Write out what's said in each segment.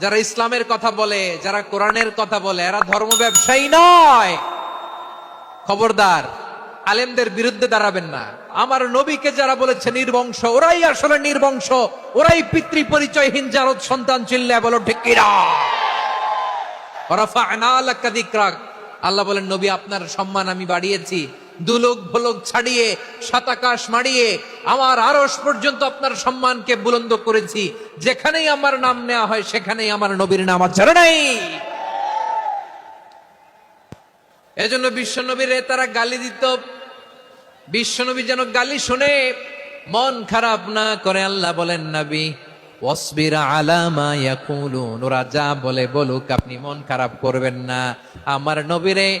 যারা ইসলামের কথা বলে, যারা কোরআনের কথা বলে, এরা ধর্ম ব্যবসায়ী নয়। খবরদার, আলেমদের বিরুদ্ধে দাঁড়াবেন না। আমার নবীকে যারা বলেছে নির্বংশ, ওরাই আসলে নির্বংশ, ওরাই পিতৃ পরিচয়হীন জারদ সন্তান চিল্লা বলো, ঠিক। আল্লাহ বলেন, নবী, আপনার সম্মান আমি বাড়িয়েছি। দুলোক ভোলক ছাড়িয়ে, সাতাকাশ মারিয়ে, আমার আরস পর্যন্ত আপনার সম্মানকে বুলন্দ করেছি। যেখানেই আমার নাম নেওয়া হয়, সেখানেই আমার নবীর নাম আছে নাই। এজন্য বিশ্ব নবীর তারা গালি দিত। বিশ্বনবী যেন গালি শুনে, মন খারাপ না করে আল্লাহ বলেন, নবী আলামা যা বলে বলুক, আপনি মন খারাপ করবেন না। আমার নবীরে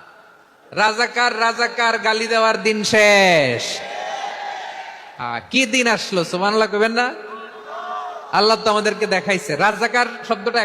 রাজাকার রাজাকার, গালি দেওয়ার দিন শেষ। কি দিন আসলো? সুমানলা কবেন না? আল্লাহ তো আমাদেরকে দেখাইছে। রাজাকার শব্দটা